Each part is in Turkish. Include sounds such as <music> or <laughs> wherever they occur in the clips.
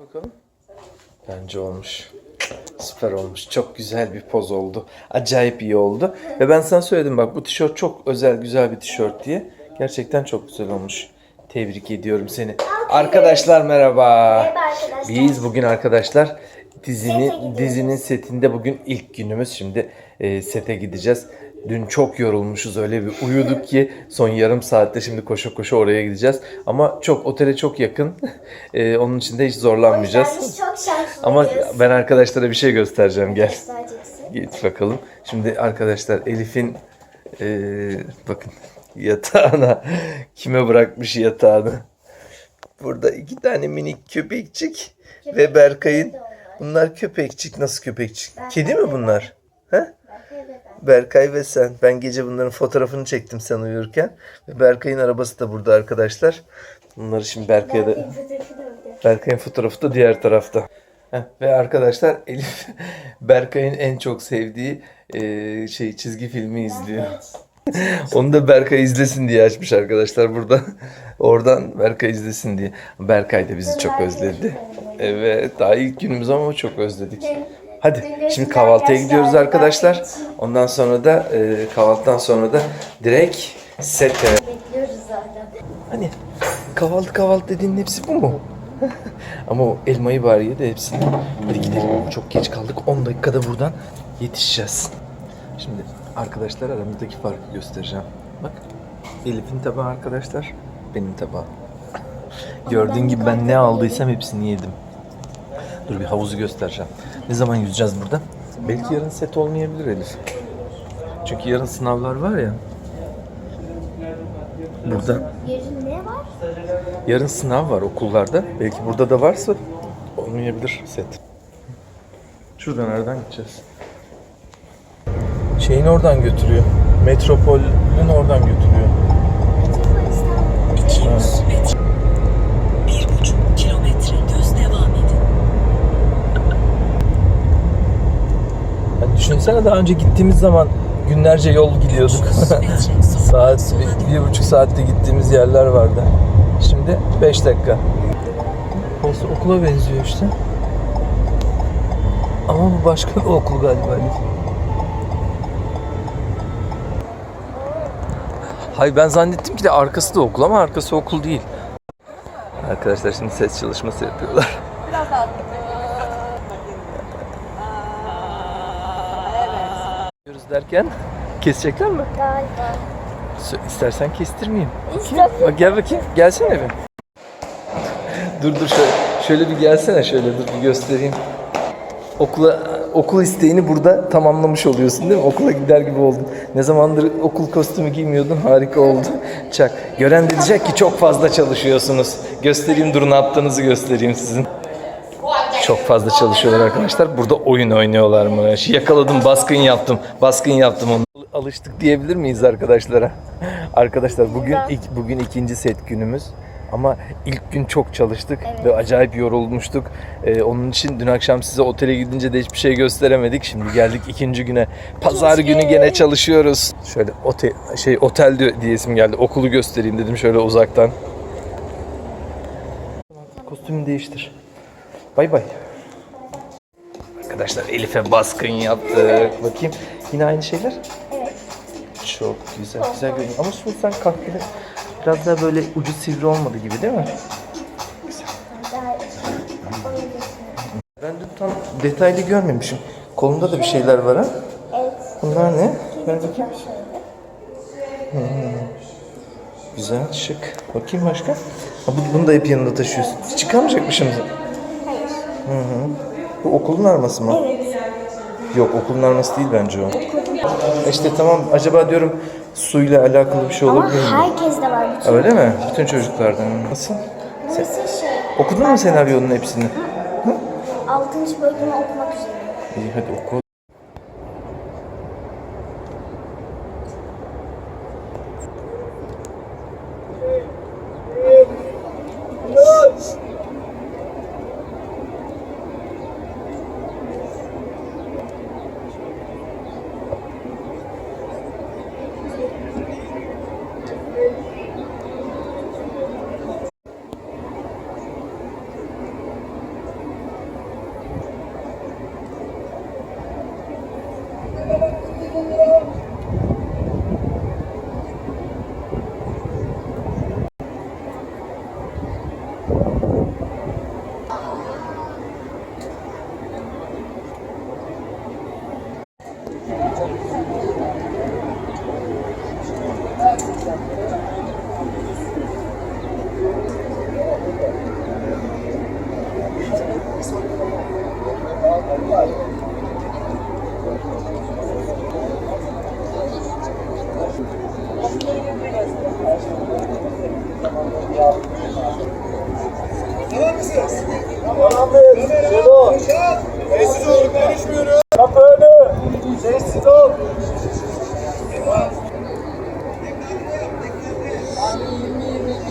Bakalım. Bence olmuş. Süper olmuş. Çok güzel bir poz oldu. Acayip iyi oldu. Ve ben sana söyledim bak bu tişört çok özel güzel bir tişört diye. Gerçekten çok güzel olmuş. Tebrik ediyorum seni. Arkadaşlar merhaba. Merhaba arkadaşlar. Biz bugün arkadaşlar dizinin dizinin setinde bugün ilk günümüz. Şimdi e, sete gideceğiz. Dün çok yorulmuşuz öyle bir uyuduk ki son yarım saatte şimdi koşa koşa oraya gideceğiz. Ama çok otele çok yakın. <laughs> E, onun için de hiç zorlanmayacağız. Çok. Ama ben arkadaşlara bir şey göstereceğim gel. Git bakalım. Şimdi arkadaşlar Elif'in eee, bakın yatağına <laughs> kime bırakmış yatağını. Burada iki tane minik köpekçik ve Berkay'ın. Bunlar köpekçik. Nasıl köpekçik? Kedi mi bunlar? He? Berkay ve sen. Ben gece bunların fotoğrafını çektim sen uyurken. Ve Berkay'ın arabası da burada arkadaşlar. Bunları şimdi Berkay'a da... Berkay'ın fotoğrafı da diğer tarafta. Heh, ve arkadaşlar Elif <laughs> Berkay'ın en çok sevdiği eee, şey çizgi filmi izliyor. <laughs> Onu da Berkay izlesin diye açmış arkadaşlar burada. <laughs> Oradan Berkay izlesin diye. Berkay da bizi çok özledi. Evet daha ilk günümüz ama çok özledik. Hadi şimdi kahvaltıya gidiyoruz arkadaşlar. Ondan sonra da eee, kahvaltıdan sonra da direkt sete. Bekliyoruz zaten. Hani kahvaltı kahvaltı dediğin hepsi bu mu? <laughs> Ama o elmayı bari ye de hepsini. Hadi gidelim. Çok geç kaldık. 10 dakikada buradan yetişeceğiz. Şimdi arkadaşlar aramızdaki farkı göstereceğim. Bak. Elif'in tabağı arkadaşlar. Benim tabağım. Gördüğün gibi ben ne aldıysam hepsini yedim. Dur bir havuzu göstereceğim. Ne zaman yüzeceğiz burada? Belki yarın set olmayabilir Elif. Çünkü yarın sınavlar var ya. Burada Yarın ne var? Yarın sınav var okullarda. Belki burada da varsa olmayabilir set. Şuradan nereden gideceğiz? Şeyin oradan götürüyor. Metropolün oradan götürüyor. Düşünsene daha önce gittiğimiz zaman günlerce yol gidiyorduk. <laughs> sonra Saat bir, bir buçuk saatte gittiğimiz yerler vardı. Şimdi 5 dakika. Burası okula benziyor işte. Ama bu başka bir okul galiba. Hayır ben zannettim ki de arkası da okul ama arkası okul değil. Arkadaşlar şimdi ses çalışması yapıyorlar. Diyoruz derken kesecekler mi? Galiba. İstersen kestirmeyeyim. İşte Bak gel bakayım. Gelsene bir. dur dur şöyle, şöyle bir gelsene şöyle dur bir göstereyim. Okula okul isteğini burada tamamlamış oluyorsun değil mi? Okula gider gibi oldun. Ne zamandır okul kostümü giymiyordun harika oldu. Çak. Gören de diyecek ki çok fazla çalışıyorsunuz. Göstereyim dur ne yaptığınızı göstereyim sizin. Çok fazla çalışıyorlar arkadaşlar. Burada oyun oynuyorlarmış. Yakaladım, baskın yaptım. Baskın yaptım onu. Alıştık diyebilir miyiz arkadaşlara? <laughs> Arkadaşlar bugün ilk, bugün ikinci set günümüz. Ama ilk gün çok çalıştık ve acayip yorulmuştuk. Ee, onun için dün akşam size otele gidince de hiçbir şey gösteremedik. Şimdi geldik ikinci güne. Pazar günü gene çalışıyoruz. Şöyle otel şey otel diye diyesim geldi. Okulu göstereyim dedim şöyle uzaktan. Kostümü değiştir. Bay bay. Arkadaşlar Elif'e baskın yaptık. Bakayım yine aynı şeyler. Evet. Çok güzel güzel görünüyor. Ama şu sen kahveli biraz daha böyle ucu sivri olmadı gibi değil mi? Oyun Ben de tam detaylı görmemişim. Kolunda da bir şeyler var ha. Evet. Bunlar ne? Ver bakayım. Şöyle. Güzel, şık. Bakayım başka. Ha, bu- bunu da hep yanında taşıyorsun. Hiç Çıkarmayacakmışım. Hayır. Bu okulun arması mı? Yok okulun arması değil bence o. İşte tamam acaba diyorum suyla alakalı bir şey Ama olabilir mi? herkes de var. Bütün Öyle mi? Bütün çocuklardan. Nasıl? Burası şey. Okudun mu senaryonun hepsini? 6. bölümü okumak üzere. İyi hadi oku.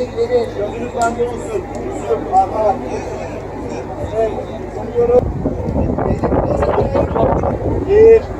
Gözünüz bende olsun. Yusuf, arka. Şey, konuyorum. Bir.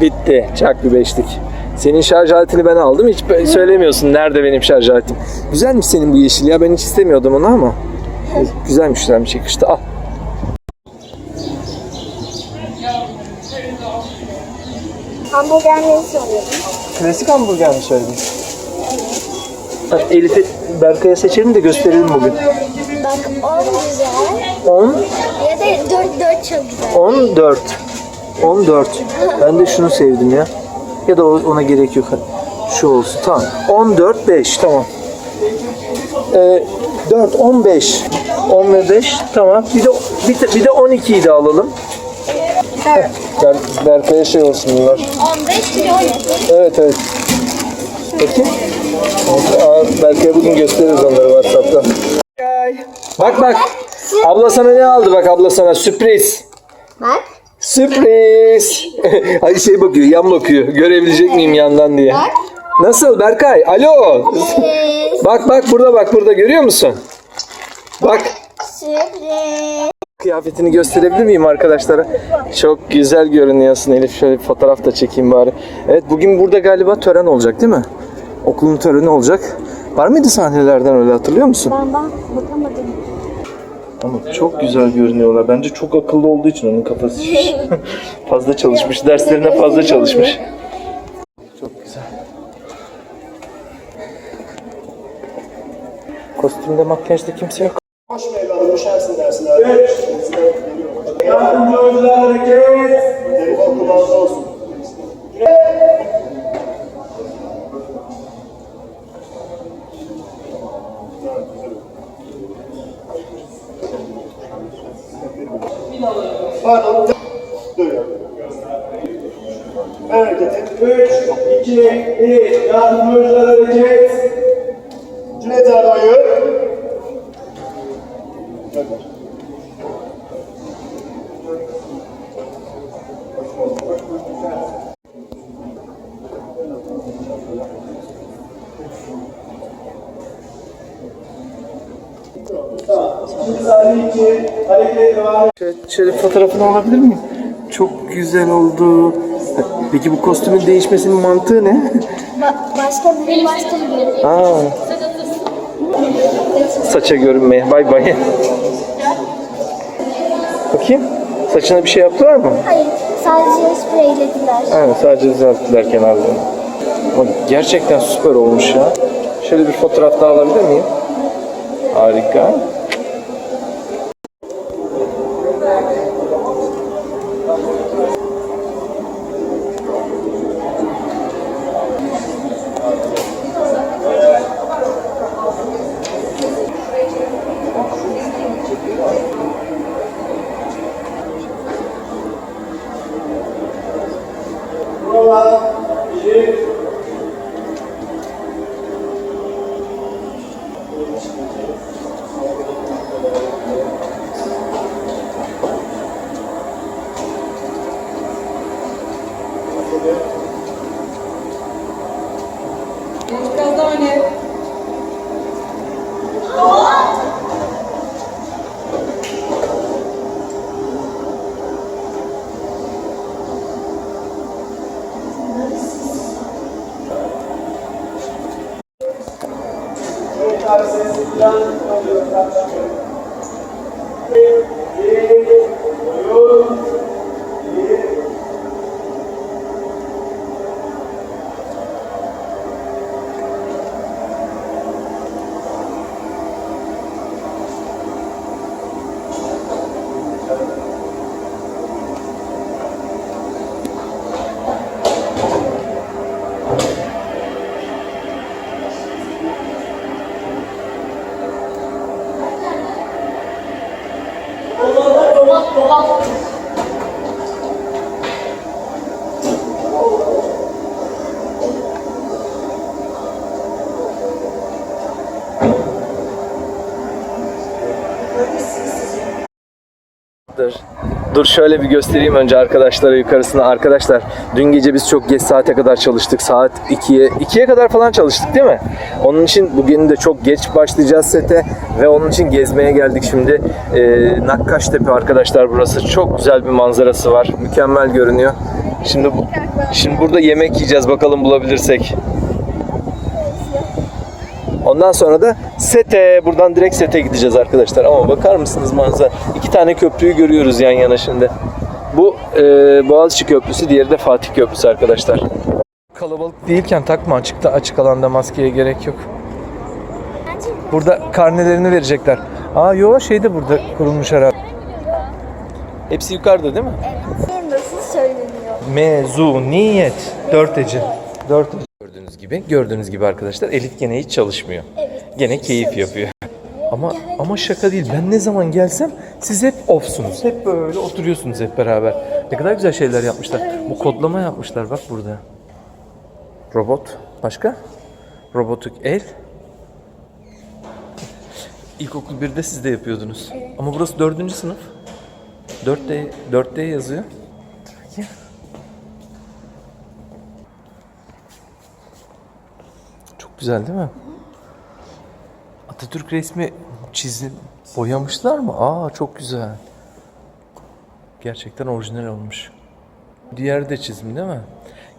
Bitti. Çak bir beşlik. Senin şarj aletini ben aldım. Hiç söylemiyorsun nerede benim şarj aletim. Güzelmiş senin bu yeşil ya. Ben hiç istemiyordum onu ama. Güzelmiş güzelmiş yakıştı. Al. Hamburger menüsü alıyordum. Klasik hamburger mi söyledin? Elif'i Berkay'a seçelim de gösterelim bugün. Bak 10 güzel. 10, Ya da 4 4 çok güzel. 14. 14. Ben de şunu sevdim ya. Ya da ona gerek yok. Şu olsun. Tamam. 14, 5. Tamam. Ee, 4, 15. 10 ve 5. Tamam. Bir de bir, de- bir de 12'yi de alalım. Ber, Berkay'a şey olsun bunlar. 15 kilo 12. Evet evet. Peki. Aa, Berkay'a bugün gösteririz onları WhatsApp'tan. Bak bak. Abla sana ne aldı bak abla sana sürpriz. Bak. Sürpriz. <laughs> Ay şey bakıyor, yan bakıyor. Görebilecek miyim yandan diye. Bak. Nasıl Berkay? Alo. Sürpriz. Bak bak burada bak burada görüyor musun? Bak. Sürpriz. Kıyafetini gösterebilir miyim arkadaşlara? Çok güzel görünüyorsun Elif. Şöyle bir fotoğraf da çekeyim bari. Evet bugün burada galiba tören olacak değil mi? Okulun töreni olacak. Var mıydı sahnelerden öyle hatırlıyor musun? Ben bak bakamadım. Ama çok güzel görünüyorlar. Bence çok akıllı olduğu için onun kafası şiş. <laughs> fazla çalışmış. Derslerine fazla çalışmış. Çok güzel. Kostümde makyajda kimse yok. Hoş evladım düşersin dersin abi. Yardımcı oyuncular hareket. Telefon kulağında olsun. Hareketin. 3, 2, 1. Yardımcı oyuncular hareket. Cüneyt Erdoğan'ı. Şöyle, şöyle fotoğrafını alabilir miyim? Çok güzel oldu. Peki bu kostümün değişmesinin mantığı ne? Ba- başka bir başka bir Aa. Saça görünmeye. Bay bay. Bakayım. Saçına bir şey yaptılar mı? Hayır. Sadece spreylediler. Evet sadece düzelttiler kenarlarını. Ama gerçekten süper olmuş ya. Şöyle bir fotoğraf daha alabilir miyim? Harika. Cüneyt abi sessiz Dur. Dur şöyle bir göstereyim önce arkadaşlara yukarısına. Arkadaşlar dün gece biz çok geç saate kadar çalıştık. Saat 2'ye 2'ye kadar falan çalıştık değil mi? Onun için bugün de çok geç başlayacağız sete ve onun için gezmeye geldik şimdi. Ee, Nakkaştepe arkadaşlar burası. Çok güzel bir manzarası var. Mükemmel görünüyor. Şimdi şimdi burada yemek yiyeceğiz bakalım bulabilirsek. Ondan sonra da sete, buradan direkt sete gideceğiz arkadaşlar. Ama bakar mısınız manzara? İki tane köprüyü görüyoruz yan yana şimdi. Bu e, Boğaziçi Köprüsü, diğeri de Fatih Köprüsü arkadaşlar. Kalabalık değilken takma açıkta açık alanda maskeye gerek yok. Burada karnelerini verecekler. Aa yo şey de burada kurulmuş herhalde. Hepsi yukarıda değil mi? Nasıl söyleniyor? Mezuniyet. Dört ece. Dört ece. Gördüğünüz gibi, gördüğünüz gibi arkadaşlar Elif gene hiç çalışmıyor. Evet. Gene keyif yapıyor. Ama ama şaka değil. Ben ne zaman gelsem siz hep offsunuz. Hep böyle oturuyorsunuz hep beraber. Ne kadar güzel şeyler yapmışlar. Bu kodlama yapmışlar bak burada. Robot. Başka? Robotik el. İlkokul 1'de siz de yapıyordunuz. Ama burası dördüncü sınıf. 4D, 4D yazıyor. Dur bakayım. Çok güzel değil mi? Atatürk resmi çizim boyamışlar mı? Aa çok güzel. Gerçekten orijinal olmuş. Diğer de çizim değil mi?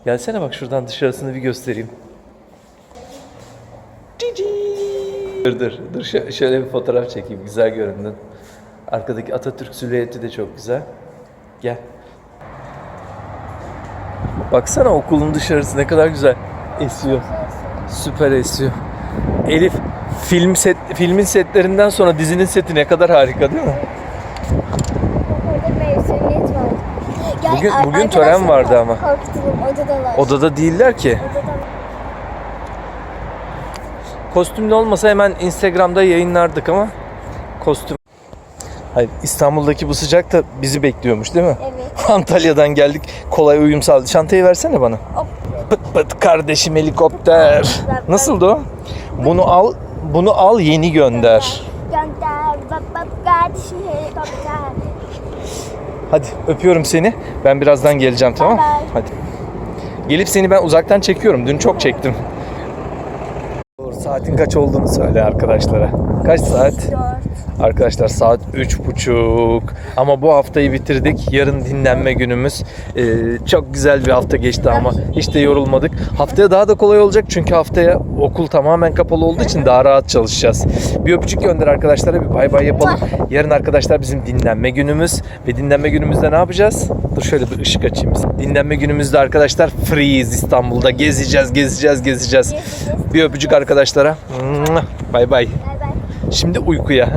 Gelsene bak şuradan dışarısını bir göstereyim. Dur dur dur Şö- şöyle bir fotoğraf çekeyim güzel göründün. Arkadaki Atatürk silüeti de çok güzel. Gel. Baksana okulun dışarısı ne kadar güzel esiyor. Süper esiyor. Elif film set filmin setlerinden sonra dizinin seti ne kadar harika değil mi? Orada vardı. Bugün- bugün tören vardı ama. Korkutalım odadalar. Odada değiller ki. Odadalar. Kostümlü olmasa hemen Instagram'da yayınlardık ama kostüm. Hayır İstanbul'daki bu sıcak da bizi bekliyormuş değil mi? Evet. <laughs> Antalya'dan geldik. Kolay uyum sağladı. Çantayı versene bana. Pıt pıt kardeşim helikopter. Nasıldı o? Bunu al, bunu al yeni gönder. Gönder bak bak kardeşim helikopter. Hadi öpüyorum seni. Ben birazdan geleceğim tamam? Hadi. Gelip seni ben uzaktan çekiyorum. Dün çok çektim. Saatin kaç olduğunu söyle arkadaşlara. Kaç saat? Dört. Arkadaşlar saat üç buçuk. Ama bu haftayı bitirdik. Yarın dinlenme günümüz. Ee, çok güzel bir hafta geçti ama hiç de yorulmadık. Haftaya daha da kolay olacak çünkü haftaya okul tamamen kapalı olduğu için daha rahat çalışacağız. Bir öpücük gönder arkadaşlara bir bay bay yapalım. Yarın arkadaşlar bizim dinlenme günümüz ve dinlenme günümüzde ne yapacağız? Dur şöyle bir ışık açayım. Dinlenme günümüzde arkadaşlar freeze İstanbul'da gezeceğiz, gezeceğiz, gezeceğiz. Bir öpücük arkadaşlara. Bay bay. Şimdi uykuya.